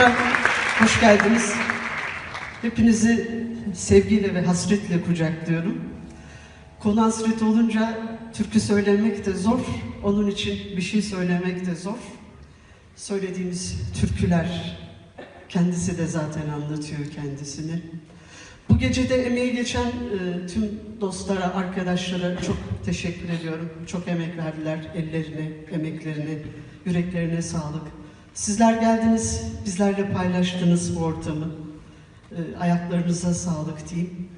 Tekrar hoş geldiniz. Hepinizi sevgiyle ve hasretle kucaklıyorum. Konu hasret olunca türkü söylemek de zor. Onun için bir şey söylemek de zor. Söylediğimiz türküler kendisi de zaten anlatıyor kendisini. Bu gecede emeği geçen e, tüm dostlara, arkadaşlara çok teşekkür ediyorum. Çok emek verdiler. Ellerine, emeklerine, yüreklerine sağlık. Sizler geldiniz, bizlerle paylaştınız bu ortamı. E, ayaklarınıza sağlık diyeyim.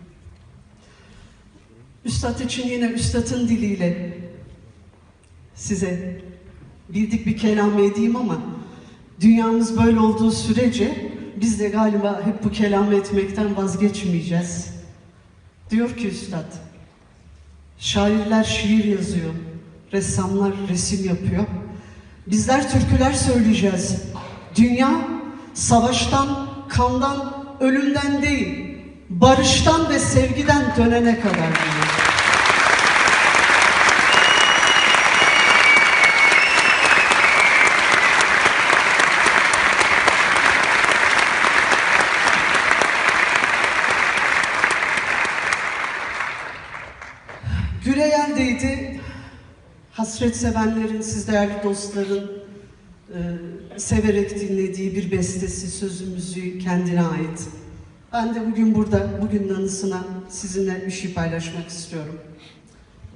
Üstad için yine üstadın diliyle size bildik bir kelam edeyim ama dünyamız böyle olduğu sürece biz de galiba hep bu kelam etmekten vazgeçmeyeceğiz. Diyor ki üstad, şairler şiir yazıyor, ressamlar resim yapıyor. Bizler türküler söyleyeceğiz. Dünya savaştan, kandan, ölümden değil, barıştan ve sevgiden dönene kadar diyor. Güreyel'deydi. Hasret sevenlerin, siz değerli dostların e, severek dinlediği bir bestesi, sözü, müziği kendine ait. Ben de bugün burada, bugün anısına sizinle bir şey paylaşmak istiyorum.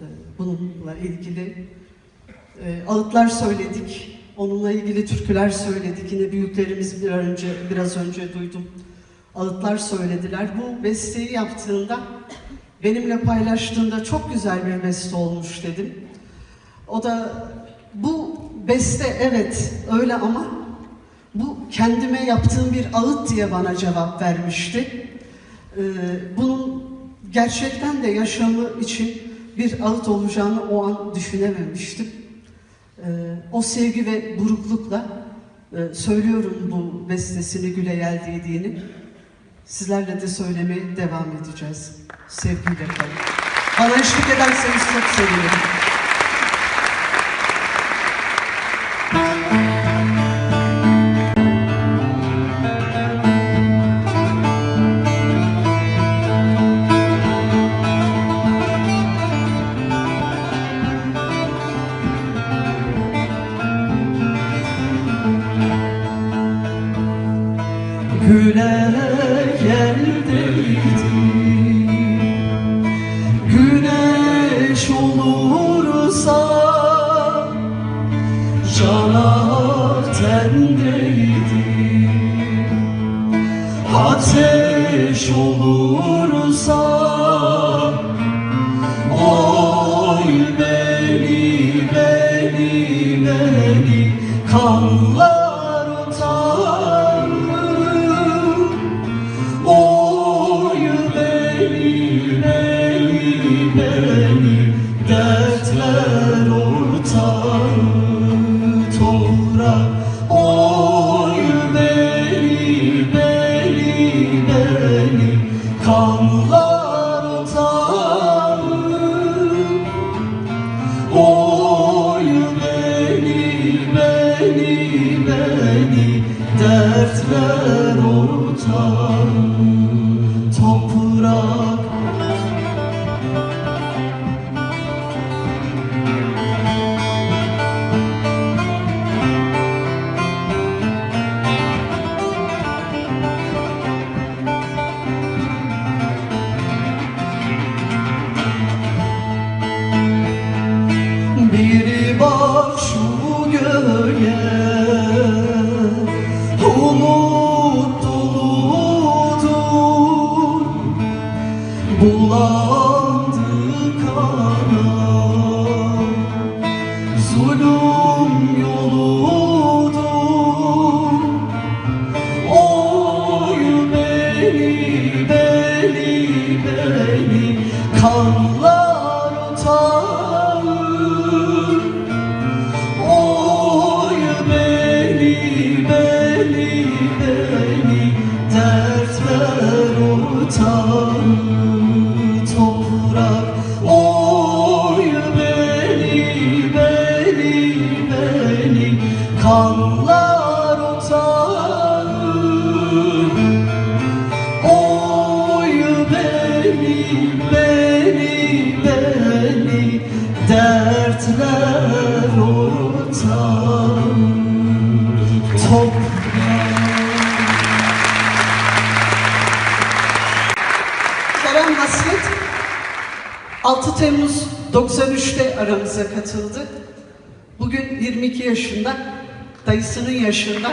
E, bununla ilgili e, ağıtlar söyledik, onunla ilgili türküler söyledik. Yine büyüklerimiz bir önce, biraz önce duydum. Ağıtlar söylediler. Bu besteyi yaptığında benimle paylaştığında çok güzel bir beste olmuş dedim. O da bu beste evet öyle ama bu kendime yaptığım bir ağıt diye bana cevap vermişti. Ee, bunun gerçekten de yaşamı için bir ağıt olacağını o an düşünememiştim. Ee, o sevgi ve buruklukla e, söylüyorum bu bestesini Güle Yeldiğini. Sizlerle de söylemeye devam edeceğiz. Sevgiyle kalın. Bana eşlik ederseniz çok sevinirim. Ateş olursa Oy beni beni beni Kanlar utanır. Oy beni beni beni Dertler ortağı toprak dertler ortağı toprak. Biri bak Bulandı kana Zulüm yoludur Oy beni, beni, beni. Kanlar utanır. Oy beni, beni, beni beni dertler ortam toplar. Hasret 6 Temmuz 93'te aramıza katıldı. Bugün 22 yaşında, dayısının yaşında.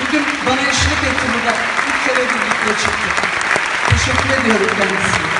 Bugün bana eşlik etti burada. Bir kere birlikte çıktık. 一生懸命でございます。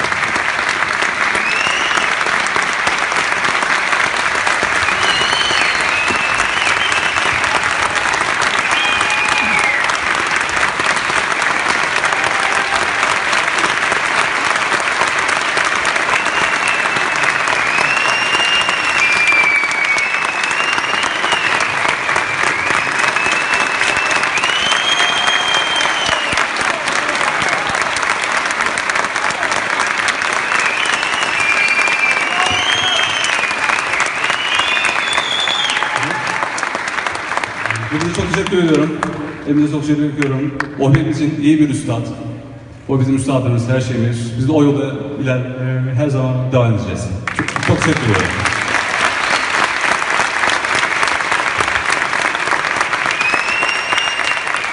Hepinize çok teşekkür ediyorum. Hepinize çok teşekkür ediyorum. O hepimizin iyi bir üstad. O bizim üstadımız, her şeyimiz. Biz de o yolda iler, e, her zaman devam edeceğiz. Çok, çok teşekkür ediyorum.